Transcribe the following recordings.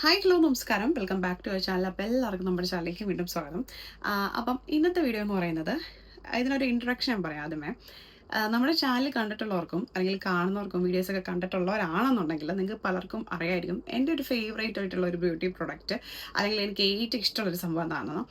Hi hello നമസ്കാരം. Welcome back to our channel അപ്പോൾ എല്ലാവർക്കും നമ്മുടെ ചാനലിലേക്ക് വീണ്ടും സ്വാഗതം. അപ്പം ഇന്നത്തെ വീഡിയോ എന്ന് പറയുന്നത് ഇതിനൊരു ഇൻട്രഡക്ഷൻ ഞാൻ പറയാം ആദ്യമേ. നമ്മുടെ ചാനൽ കണ്ടിട്ടുള്ളവർക്കും അല്ലെങ്കിൽ കാണുന്നവർക്കും വീഡിയോസൊക്കെ കണ്ടിട്ടുള്ളവരാണെന്നുണ്ടെങ്കിൽ നിങ്ങൾക്ക് പലർക്കും അറിയായിരിക്കും എന്റെ ഒരു ഫേവറേറ്റ് ആയിട്ടുള്ള ഒരു ബ്യൂട്ടി പ്രൊഡക്റ്റ് അല്ലെങ്കിൽ എനിക്ക് ഏറ്റവും ഇഷ്ടമുള്ളൊരു സംഭവം എന്താണെന്ന്.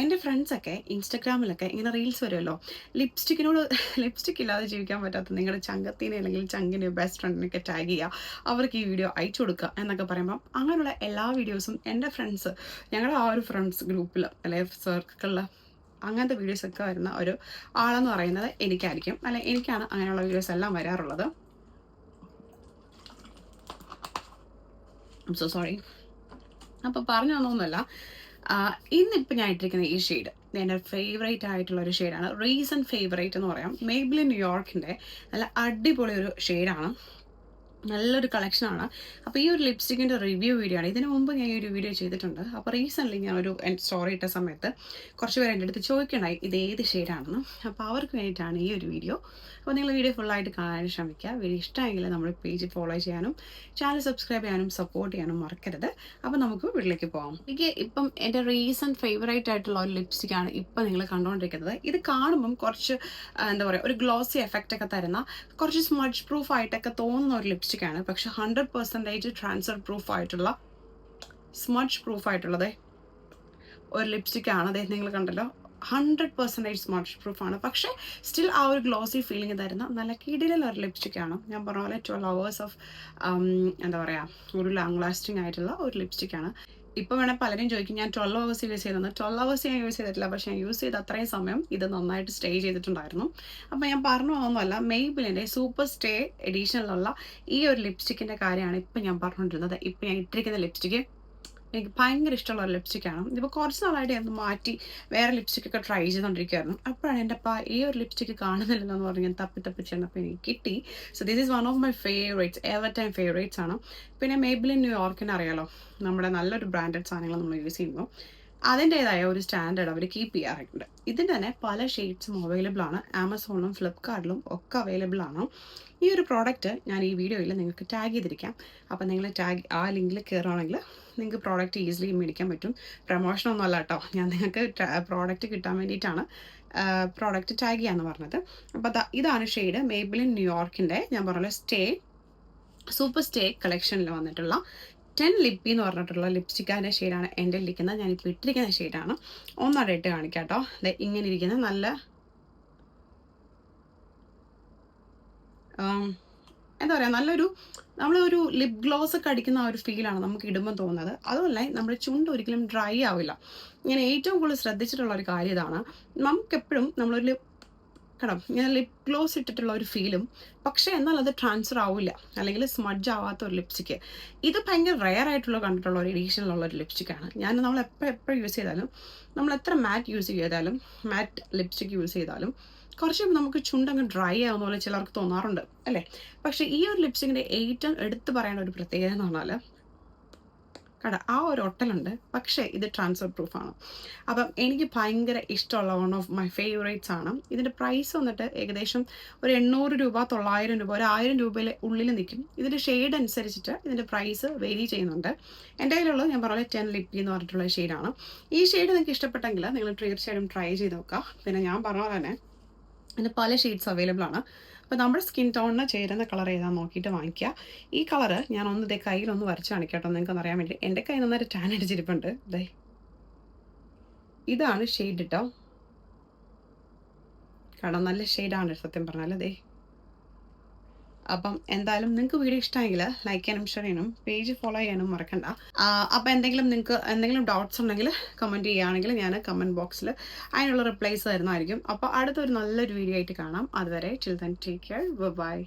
എന്റെ ഫ്രണ്ട്സൊക്കെ ഇൻസ്റ്റഗ്രാമിലൊക്കെ ഇങ്ങനെ റീൽസ് വരുമല്ലോ. ലിപ്സ്റ്റിക്കിനോട് ലിപ്സ്റ്റിക് ഇല്ലാതെ ജീവിക്കാൻ പറ്റാത്ത നിങ്ങളുടെ ചങ്കത്തിനെ അല്ലെങ്കിൽ ചങ്കിനെ ബെസ്റ്റ് ഫ്രണ്ടിനൊക്കെ ടാഗ് ചെയ്യുക. അവർക്ക് ഈ വീഡിയോ അയച്ചു കൊടുക്കുക എന്നൊക്കെ പറയുമ്പം അങ്ങനെയുള്ള എല്ലാ വീഡിയോസും എന്റെ ഫ്രണ്ട്സ് ഞങ്ങളുടെ ആ ഒരു ഫ്രണ്ട്സ് ഗ്രൂപ്പിൽ അല്ലെങ്കിൽ സർക്കിളിൽ അങ്ങനത്തെ വീഡിയോസ് ഒക്കെ വരുന്ന ഒരു ആളെന്ന് പറയുന്നത് എനിക്കായിരിക്കും. അല്ലെ എനിക്കാണ് അങ്ങനെയുള്ള വീഡിയോസ് എല്ലാം വരാറുള്ളത്. സോ സോറി അപ്പോൾ പറഞ്ഞു തന്നൊന്നുമല്ല ഇന്നിപ്പോൾ ഞാൻ ഇട്ടിരിക്കുന്ന ഈ ഷെയ്ഡ് എന്റെ ഫേവറേറ്റ് ആയിട്ടുള്ള ഒരു ഷെയ്ഡാണ് റീസൺ ഫേവറേറ്റ് എന്ന് പറയാം. മേബിളി ന്യൂയോർക്കിന്റെ നല്ല അടിപൊളി ഒരു ഷെയ്ഡാണ് നല്ലൊരു കളക്ഷനാണ് അപ്പോൾ ഈ ഒരു ലിപ്സ്റ്റിക്കിന്റെ റിവ്യൂ വീഡിയോ ആണ്. ഇതിന് മുമ്പ് ഞാൻ ഈ ഒരു വീഡിയോ ചെയ്തിട്ടുണ്ട്. അപ്പോൾ റീസെന്റ്ലി ഞാൻ ഒരു സ്റ്റോറി ഇട്ട സമയത്ത് കുറച്ച് പേര് എന്റെ അടുത്ത് ചോദിക്കണ്ടായി ഇത് ഏത് ഷെയ്ഡാണെന്ന് അപ്പോൾ അവർക്ക് വേണ്ടിയിട്ടാണ് ഈ ഒരു വീഡിയോ അപ്പോൾ നിങ്ങൾ വീഡിയോ ഫുള്ളായിട്ട് കാണാൻ ശ്രമിക്കുക. വീഡിയോ ഇഷ്ടമെങ്കിൽ നമ്മുടെ പേജ് ഫോളോ ചെയ്യാനും ചാനൽ സബ്സ്ക്രൈബ് ചെയ്യാനും സപ്പോർട്ട് ചെയ്യാനും മറക്കരുത്. അപ്പോൾ നമുക്ക് വീട്ടിലേക്ക് പോകാം എനിക്ക് ഇപ്പം എന്റെ റീസെന്റ് ഫേവറേറ്റ് ആയിട്ടുള്ള ഒരു ലിപ്സ്റ്റിക്കാണ് ഇപ്പം നിങ്ങൾ കണ്ടുകൊണ്ടിരിക്കുന്നത്. ഇത് കാണുമ്പം കുറച്ച് എന്താ പറയുക ഒരു ഗ്ലോസി എഫക്റ്റ് ഒക്കെ തരുന്ന കുറച്ച് സ്മഡ്ജ് പ്രൂഫ് ആയിട്ടൊക്കെ തോന്നുന്ന ഒരു ലിപ്സ്റ്റിക്കാണ്. പക്ഷെ ഹൺഡ്രഡ് പെർസെന്റേജ് ട്രാൻസ്ഫർ പ്രൂഫ് ആയിട്ടുള്ള സ്മച്ച് പ്രൂഫ് ആയിട്ടുള്ളതേ ഒരു ലിപ്സ്റ്റിക് ആണ് അതെ നിങ്ങൾ കണ്ടല്ലോ. ഹൺഡ്രഡ് പെർസെന്റേജ് സ്മഡ്ജ് പ്രൂഫ് ആണ്. പക്ഷേ സ്റ്റിൽ ആ ഒരു ഗ്ലോസി ഫീലിംഗ് തരുന്ന നല്ല കിടിലുള്ള ഒരു ലിപ്സ്റ്റിക്കാണ്. ഞാൻ പറഞ്ഞ പോലെ ട്വൽവ് അവേഴ്സ് ഓഫ് എന്താ പറയുക ഒരു ലോങ് ലാസ്റ്റിംഗ് ആയിട്ടുള്ള ഒരു ലിപ്സ്റ്റിക്കാണ്. ഇപ്പോൾ വേണേൽ പലരും ചോദിക്കും ഞാൻ ട്വൽവ് അവേഴ്സ് യൂസ് ചെയ്തെന്ന് ട്വൽവ് അവേഴ്സ് ഞാൻ യൂസ് ചെയ്തിട്ടില്ല. പക്ഷേ ഞാൻ യൂസ് ചെയ്ത അത്രയും സമയം ഇത് നന്നായിട്ട് സ്റ്റേ ചെയ്തിട്ടുണ്ടായിരുന്നു. അപ്പോൾ ഞാൻ പറഞ്ഞു പോകുന്നതല്ല മെയ്ബിലിന്റെ സൂപ്പർ സ്റ്റേ എഡീഷനിലുള്ള ഈ ഒരു ലിപ്സ്റ്റിക്കിന്റെ കാര്യമാണ് ഇപ്പം ഞാൻ പറഞ്ഞുകൊണ്ടിരുന്നത്. ഇപ്പം ഞാൻ ഇട്ടിരിക്കുന്ന ലിപ്സ്റ്റിക്ക് എനിക്ക് ഭയങ്കര ഇഷ്ടമുള്ള ഒരു ലിപ്സ്റ്റിക്കാണ് ഇതിപ്പോൾ കുറച്ച് നാളായിട്ട് ഞാൻ മാറ്റി വേറെ ലിപ്സ്റ്റിക്കൊക്കെ ട്രൈ ചെയ്തുകൊണ്ടിരിക്കുകയായിരുന്നു അപ്പോഴാണ് എന്റെ അപ്പ ഈ ഒരു ലിപ്സ്റ്റിക്ക് കാണുന്നില്ലെന്ന് പറഞ്ഞ് ഞാൻ തപ്പി തപ്പി ചെന്നപ്പോൾ എനിക്ക് കിട്ടി. So this is one of my favourites ever time favourites ആണ്. പിന്നെ മേബിളിൻ ന്യൂയോർക്കിന് അറിയാലോ നമ്മുടെ നല്ലൊരു ബ്രാൻഡഡ് സാധനങ്ങൾ നമ്മൾ യൂസ് ചെയ്യുമ്പോൾ അതിന്റേതായ ഒരു സ്റ്റാൻഡേർഡ് അവർ കീപ്പ് ചെയ്യാറുണ്ട്. ഇതിന് തന്നെ പല ഷെയ്ഡ്സും അവൈലബിൾ ആണ്. ആമസോണിലും ഫ്ലിപ്കാർട്ടിലും ഒക്കെ അവൈലബിൾ ആണ്. ഈ ഒരു പ്രോഡക്റ്റ് ഞാൻ ഈ വീഡിയോയിൽ നിങ്ങൾക്ക് ടാഗ് ചെയ്തിരിക്കാം. അപ്പോൾ നിങ്ങൾ ടാഗ് ആ ലിങ്കിൽ കയറുകയാണെങ്കിൽ നിങ്ങൾക്ക് പ്രോഡക്റ്റ് ഈസിലി മേടിക്കാൻ പറ്റും. പ്രൊമോഷൻ ഒന്നും അല്ല കേട്ടോ. ഞാൻ നിങ്ങൾക്ക് പ്രോഡക്റ്റ് കിട്ടാൻ വേണ്ടിയിട്ടാണ് പ്രോഡക്റ്റ് ടാഗ് ചെയ്യാന്ന് പറഞ്ഞത്. അപ്പോൾ ഇതാണ് ഷെയ്ഡ് മേബിളിൻ ന്യൂയോർക്കിന്റെ ഞാൻ പറഞ്ഞ സ്റ്റേ സൂപ്പർ സ്റ്റേ കളക്ഷനിൽ വന്നിട്ടുള്ള ടെൻ ലിപ്പി എന്ന് പറഞ്ഞിട്ടുള്ള ലിപ്സ്റ്റിക്കാന്റെ ഷെയ്ഡാണ് എന്റെ ഇരിക്കുന്നത്. ഞാനിപ്പോൾ ഇട്ടിരിക്കുന്ന ഷെയ്ഡാണ് ഒന്നോടെ ഇട്ട് കാണിക്കാം കേട്ടോ. ദേ ഇങ്ങനെ ഇരിക്കുന്ന നല്ല എന്താ പറയുക നല്ലൊരു നമ്മളൊരു ലിപ് ഗ്ലോസ് ഒക്കെ അടിക്കുന്ന ആ ഒരു ഫീലാണ് നമുക്ക് ഇടുമ്പോൾ തോന്നുന്നത്. അതുമല്ല നമ്മുടെ ചുണ്ട് ഒരിക്കലും ഡ്രൈ ആവില്ല. ഞാൻ ഏറ്റവും കൂടുതൽ ശ്രദ്ധിച്ചിട്ടുള്ള ഒരു കാര്യം ഇതാണ്. നമുക്കെപ്പോഴും നമ്മളൊരു കടം ഇങ്ങനെ ലിപ് ഗ്ലോസ് ഇട്ടിട്ടുള്ള ഒരു ഫീലും പക്ഷേ എന്നാൽ അത് ട്രാൻസ്ഫർ ആവില്ല അല്ലെങ്കിൽ സ്മഡ്ജ് ആവാത്ത ഒരു ലിപ്സ്റ്റിക്ക് ഇത് ഭയങ്കര റെയർ ആയിട്ടുള്ള കണ്ടിട്ടുള്ള ഒരു എഡീഷനിലുള്ള ഒരു ലിപ്സ്റ്റിക്കാണ് ഞാൻ നമ്മൾ എപ്പോൾ എപ്പോൾ യൂസ് ചെയ്താലും നമ്മൾ എത്ര മാറ്റ് യൂസ് ചെയ്താലും മാറ്റ് ലിപ്സ്റ്റിക്ക് യൂസ് ചെയ്താലും കുറച്ച് നമുക്ക് ചുണ്ടങ്ങ് ഡ്രൈ ആവുന്ന പോലെ ചിലർക്ക് തോന്നാറുണ്ട്. അല്ലേ? പക്ഷേ ഈ ഒരു ലിപ്സ്റ്റിക്കിന്റെ ഏറ്റവും എടുത്തു പറയേണ്ട ഒരു പ്രത്യേകത എന്ന് പറഞ്ഞാൽ കട. ആ ഒരു ഒട്ടലുണ്ട് പക്ഷേ ഇത് ട്രാൻസ്ഫർ പ്രൂഫാണ് അപ്പം എനിക്ക് ഭയങ്കര ഇഷ്ടമുള്ള വൺ ഓഫ് മൈ ഫേവറേറ്റ്സ് ആണ്. ഇതിന്റെ പ്രൈസ് വന്നിട്ട് ഏകദേശം ഒരു എണ്ണൂറ് രൂപ തൊള്ളായിരം രൂപ ഒരു ആയിരം രൂപയിലെ ഉള്ളിൽ നിൽക്കും. ഇതിന്റെ ഷെയ്ഡ് അനുസരിച്ചിട്ട് ഇതിന്റെ പ്രൈസ് വേരി ചെയ്യുന്നുണ്ട്. എന്റെ കയ്യിലുള്ളത് ഞാൻ പറഞ്ഞ ടെൻ ലിപ്പി എന്ന് പറഞ്ഞിട്ടുള്ള ഷെയ്ഡാണ് ഈ ഷെയ്ഡ് നിങ്ങൾക്ക് ഇഷ്ടപ്പെട്ടെങ്കിൽ നിങ്ങൾ തീർച്ചയായിട്ടും ട്രൈ ചെയ്ത് നോക്കുക. പിന്നെ ഞാൻ പറഞ്ഞ പോലെ തന്നെ അതിന് പല ഷെയ്ഡ്സ് അവൈലബിൾ ആണ്. അപ്പോൾ നമ്മുടെ സ്കിൻ ടോണിന് ചേരുന്ന കളർ ഏതാണെന്ന് നോക്കിയിട്ട് വാങ്ങിക്കുക ഈ കളറ് ഞാൻ ഒന്ന് ഇതേ കയ്യിലൊന്ന് വരച്ച് കാണിക്കട്ടോ നിങ്ങൾക്ക് അറിയാൻ വേണ്ടി. എന്റെ കയ്യിൽ നന്നായിട്ട് ടാൻ അടിച്ചിരിപ്പുണ്ട്. ദേ. ഇതാണ് ഷെയ്ഡ് കേട്ടോ കാരണം നല്ല ഷെയ്ഡാണ് സത്യം പറഞ്ഞാൽ അതെ അപ്പം എന്തായാലും നിങ്ങൾക്ക് വീഡിയോ ഇഷ്ടമെങ്കിൽ ലൈക്ക് ചെയ്യാനും ഷെയർ ചെയ്യണം പേജ് ഫോളോ ചെയ്യാനും മറക്കണ്ട. അപ്പോൾ എന്തെങ്കിലും നിങ്ങൾക്ക് എന്തെങ്കിലും ഡൗട്ട്സ് ഉണ്ടെങ്കിൽ കമന്റ് ചെയ്യുകയാണെങ്കിൽ ഞാൻ കമന്റ് ബോക്സിൽ അതിനുള്ള റിപ്ലൈസ് തരുന്നതായിരിക്കും. അപ്പോൾ അടുത്തൊരു നല്ലൊരു വീഡിയോ ആയിട്ട് കാണാം. അതുവരെ chill then take care bye